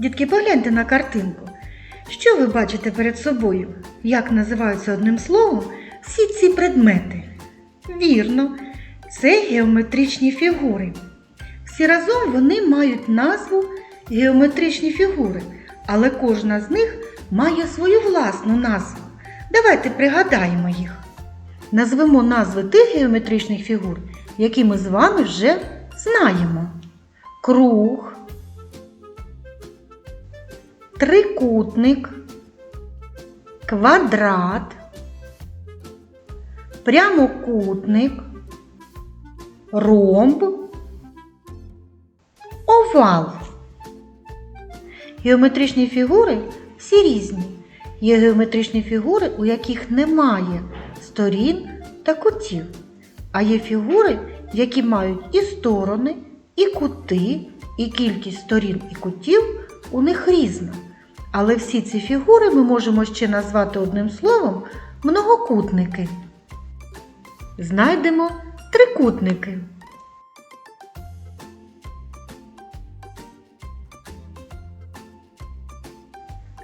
Дітки, погляньте на картинку. Що ви бачите перед собою? Як називаються одним словом всі ці предмети? Вірно, це геометричні фігури. Всі разом вони мають назву геометричні фігури, але кожна з них має свою власну назву. Давайте пригадаємо їх. Назвемо назви тих геометричних фігур, які ми з вами вже знаємо. Круг, трикутник, квадрат, прямокутник, ромб, овал. Геометричні фігури всі різні. Є геометричні фігури, у яких немає сторін та кутів. А є фігури, які мають і сторони, і кути, і кількість сторін і кутів у них різна. Але всі ці фігури ми можемо ще назвати одним словом многокутники. Знайдемо трикутники.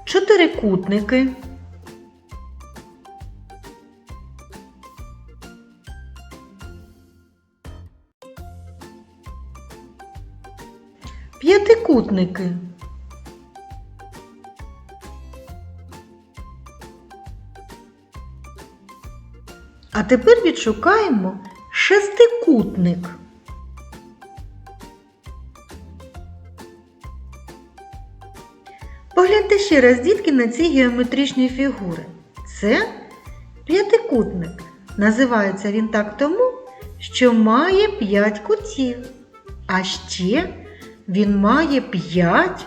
Чотирикутники. П'ятикутники. А тепер відшукаємо шестикутник. Погляньте ще раз, дітки, на ці геометричні фігури. Це п'ятикутник. Називається він так тому, що має п'ять кутів. А ще він має п'ять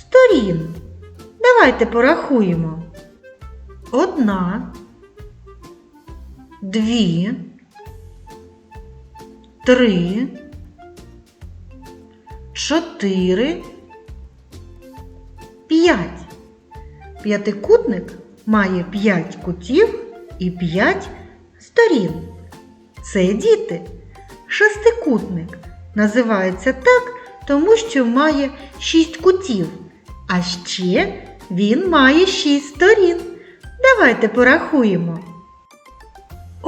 сторін. Давайте порахуємо. Одна, дві, три, чотири, п'ять. П'ятикутник має п'ять кутів і п'ять сторін. Це діти. Шестикутник називається так, тому що має шість кутів. А ще він має шість сторін. Давайте порахуємо.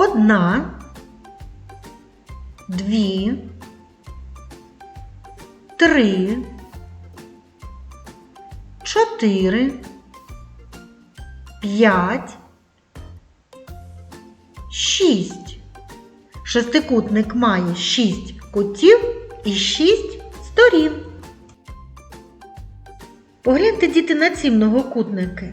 Одна, дві, три, чотири, п'ять, шість. Шестикутник має шість кутів і шість сторін. Погляньте, діти, на ці многокутники.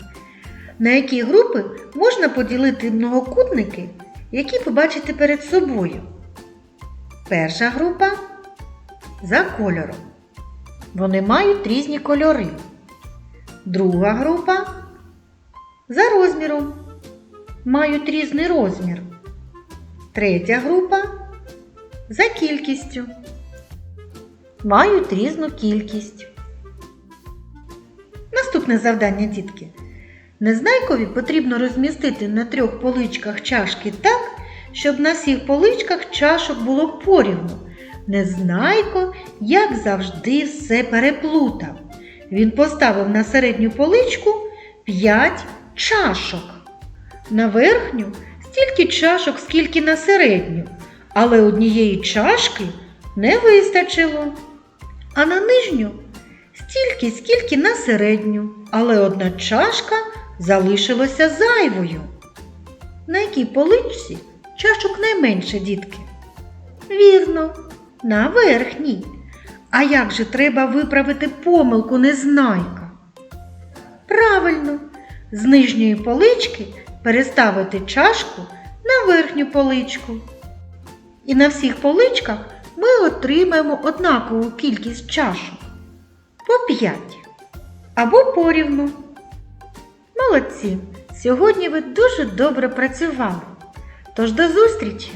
На які групи можна поділити многокутники, які побачите перед собою. Перша група за кольором. Вони мають різні кольори. Друга група за розміром. Мають різний розмір. Третя група за кількістю. Мають різну кількість. Наступне завдання, дітки. Незнайкові потрібно розмістити на трьох поличках чашки так, щоб на всіх поличках чашок було порівну. Незнайко, як завжди, все переплутав. Він поставив на середню поличку 5 чашок. На верхню стільки чашок, скільки на середню, але однієї чашки не вистачило. А на нижню стільки, скільки на середню, але одна чашка залишилася зайвою. На якій поличці чашок найменше, дітки? Вірно, на верхній. А як же треба виправити помилку незнайка? Правильно, з нижньої полички переставити чашку на верхню поличку. І на всіх поличках ми отримаємо однакову кількість чашок по 5 або порівну. Молодці! Сьогодні ви дуже добре працювали. Тож до зустрічі!